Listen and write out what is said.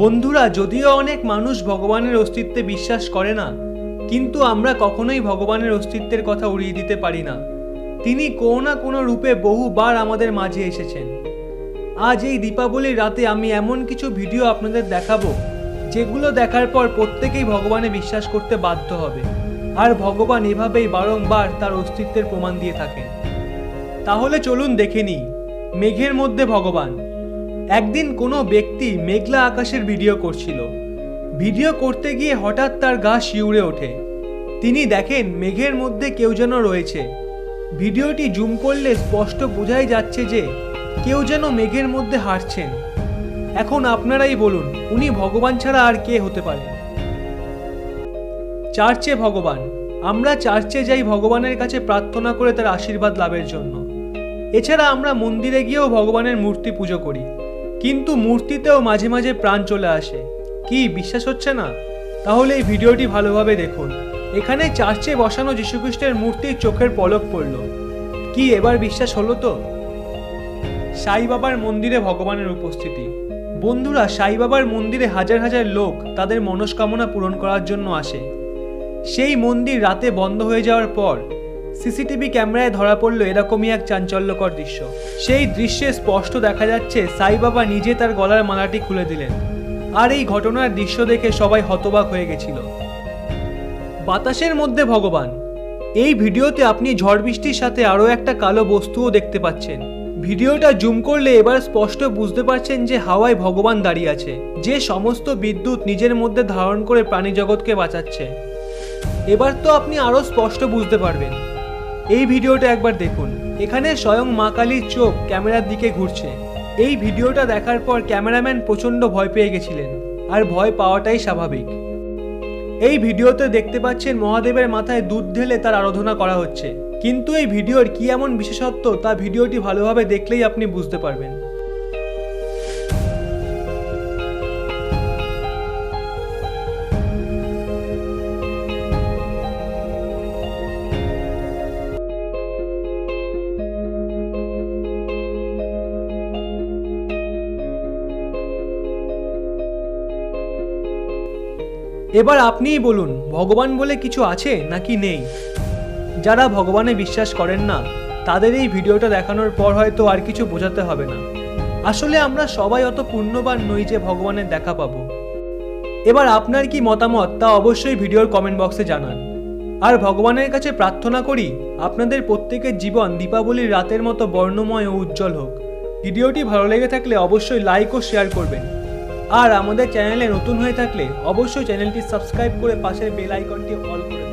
বন্ধুরা, যদিও অনেক মানুষ ভগবানের অস্তিত্বে বিশ্বাস করে না, কিন্তু আমরা কখনোই ভগবানের অস্তিত্বের কথা উড়িয়ে দিতে পারি না। তিনি কোনো না কোনো রূপে বহুবার আমাদের মাঝে এসেছেন। আজ এই দীপাবলির রাতে আমি এমন কিছু ভিডিও আপনাদের দেখাবো, যেগুলো দেখার পর প্রত্যেকেই ভগবানে বিশ্বাস করতে বাধ্য হবে, আর ভগবান এভাবেই বারংবার তার অস্তিত্বের প্রমাণ দিয়ে থাকেন। তাহলে চলুন দেখে নিই, মেঘের মধ্যে ভগবান। একদিন কোনো ব্যক্তি মেঘলা আকাশের ভিডিও করছিল। ভিডিও করতে গিয়ে হঠাৎ তার গা শিউরে ওঠে। তিনি দেখেন মেঘের মধ্যে কেউ যেন রয়েছে। ভিডিওটি জুম করলে স্পষ্ট বোঝাই যাচ্ছে যে কেউ যেন মেঘের মধ্যে হাঁটছেন। এখন আপনারাই বলুন, উনি ভগবান ছাড়া আর কে হতে পারেন চার্চে ভগবান। আমরা চার্চে যাই ভগবানের কাছে প্রার্থনা করে তার আশীর্বাদ লাভের জন্য। এছাড়া আমরা মন্দিরে গিয়েও ভগবানের মূর্তি পুজো করি। কিন্তু মূর্তিতেও মাঝে মাঝে প্রাণ চলে আসে। কি বিশ্বাস হচ্ছে না? তাহলে এই ভিডিওটি ভালোভাবে দেখুন। এখানে চার্চে বসানো যীশুখ্রিস্টের মূর্তির চোখের পলক পড়ল। কি এবার বিশ্বাস হলো তো? সাই বাবার মন্দিরে ভগবানের উপস্থিতি। বন্ধুরা, সাই বাবার মন্দিরে হাজার হাজার লোক তাদের মনস্কামনা পূরণ করার জন্য আসে। সেই মন্দির রাতে বন্ধ হয়ে যাওয়ার পর সিসিটিভি ক্যামেরায় ধরা পড়ল এরকমই এক চাঞ্চল্যকর দৃশ্য। সেই দৃশ্যে স্পষ্ট দেখা যাচ্ছে, সাই বাবা নিজে তার গলার মালাটি খুলে দিলেন। আর এই ঘটনার দৃশ্য দেখে সবাই হতবাক হয়ে গেছিল। বাতাসের মধ্যে ভগবান, এই ভিডিওতে আপনি ঝড় বৃষ্টির সাথে আরও একটা কালো বস্তুও দেখতে পাচ্ছেন। ভিডিওটা জুম করলে এবার স্পষ্ট বুঝতে পারছেন যে হাওয়ায় ভগবান দাঁড়িয়ে আছে, যে সমস্ত বিদ্যুৎ নিজের মধ্যে ধারণ করে প্রাণী জগৎকে বাঁচাচ্ছে। এবার তো আপনি আরও স্পষ্ট বুঝতে পারবেন। এই ভিডিওটা একবার দেখুন। এখানে স্বয়ং মা কালীর চোখ ক্যামেরার দিকে ঘুরছে। এই ভিডিওটা দেখার পর ক্যামেরাম্যান প্রচণ্ড ভয় পেয়ে গেছিলেন, আর ভয় পাওয়াটাই স্বাভাবিক। এই ভিডিওতে দেখতে পাচ্ছেন মহাদেবের মাথায় দুধ ঢেলে তার আরাধনা করা হচ্ছে। কিন্তু এই ভিডিওর কি এমন বিশেষত্ব তা ভিডিওটি ভালোভাবে দেখলেই আপনি বুঝতে পারবেন। এবার আপনিই বলুন, ভগবান বলে কিছু আছে নাকি নেই? যারা ভগবানে বিশ্বাস করেন না, তাদের এই ভিডিওটা দেখানোর পর হয়তো আর কিছু বোঝাতে হবে না। আসলে আমরা সবাই অত পুণ্যবান নই যে ভগবানের দেখা পাবো। এবার আপনার কি মতামত তা অবশ্যই ভিডিওর কমেন্ট বক্সে জানান। আর ভগবানের কাছে প্রার্থনা করি, আপনাদের প্রত্যেকের জীবন দীপাবলির রাতের মতো বর্ণময় ও উজ্জ্বল হোক। ভিডিওটি ভালো লেগে থাকলে অবশ্যই লাইক ও শেয়ার করবেন। আর আমাদের চ্যানেলে নতুন হয়ে থাকলে অবশ্যই চ্যানেলটি সাবস্ক্রাইব করে পাশের বেল আইকনটি অল করে